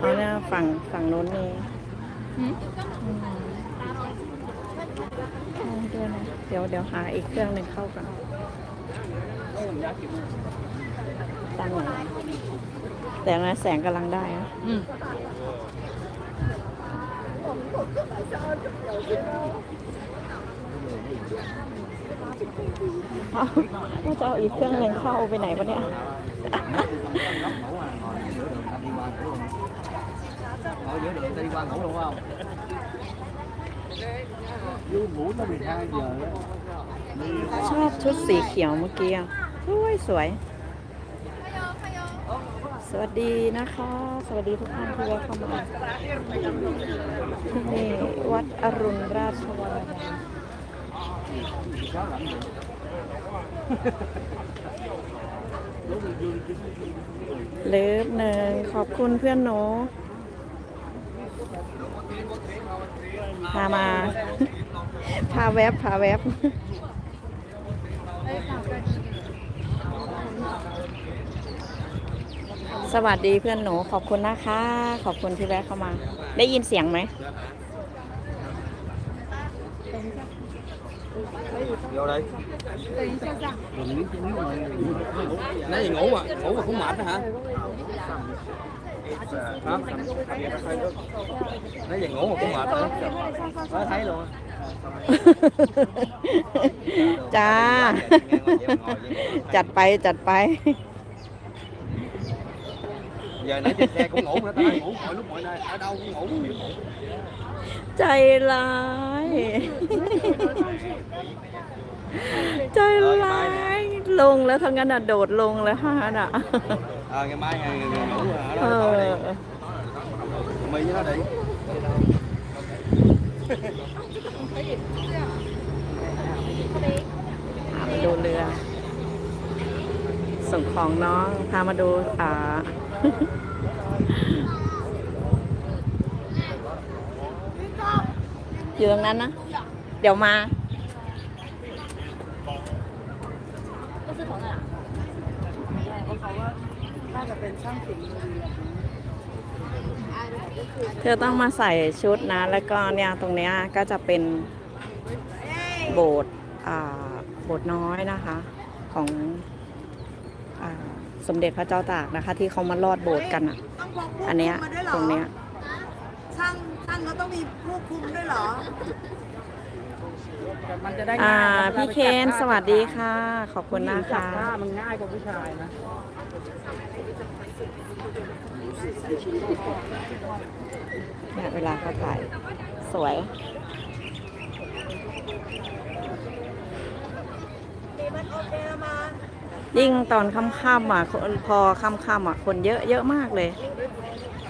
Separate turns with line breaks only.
เอาเนี่ยฝั่งฝั่งโน้นมี
หืม
อืมเอาด้วยนะเดี๋ยวเดี๋ยวหาอีกเครื่องหนึ่งเข้ากันตั้งไหนแต่นะแสงกำลังได้นะ
อืม
เอา ว่าจะเอาอีกเครื่องหนึ่งเข้าไปไหนปะเนี่ย ชอบชุดสีเขียวเมื่อกี้อะสวยสวย สวัสดีนะคะ สวัสดีทุกท่านที่แวะเข้ามาที่นี่วัดอรุณราชวราราม
Sao làm gì
เลิฟหนึ่งขอบคุณเพื่อนหนู พามา พาแวบพาแวบสวัสดีเพื่อนหนูขอบคุณนะคะ ขอบคุณที่แวะเข้ามา ได้ยินเสียงไหม
Vô đây Nãy giờ ngủ à, ngủ mà cũng mệt đó hả? Hả? Nãy giờ ngủ mà cũng mệt hả? Mới thấy luôn á
จ้า จัดไปจัดไป
Giờ nãy trên xe cũng ngủ nữa, tao ngủ mọi lúc mọi nơi, ở đâu cũng ngủ Ờ,
ใจร้าย ใจร้ายลงแล้วทั้งนั้นอะโดดลงแล้วฮะน่ะ
Ờ, ngày mai ngày, ngày, ngày ngủ ở
เอ
đó, thôi
อ
đi Mì với nó đi
พามาดูเรือ ส่งของน้องพามาดูอ่า อยู่ตรงนั้นนะ เดี๋ยวมาเธอต้องมาใส่ชุดนะ แล้วก็เนี่ยตรงเนี้ยก็จะเป็นโบสถ์อ่าโบสถ์น้อยนะคะ ของอาสมเด็จพระเจ้าตากนะคะ ที่เขามาลอดโบสถ์กันอะ
ต้องพกผู้
อันเนี้ย
คุมมาด้วยเหรอ
ตรงเนี้ย
ช่างช่างเขาต้องมีผู้คุมด้วยเหรอ
มันจะได้
อ่า
ง่า ย
พี่เคนสวัสดีค่ะ ขอบคุณนะ
จับ
คะ
ผ้ามันง่ายกว่าผู้ชายนะ
เนี่ยเวลาเขาถ่าย สวย
ดีมันโอเคมา
ยิ่งตอนค่ำๆอะคนพอค่ำๆอะ คนเยอะเยอะมากเลย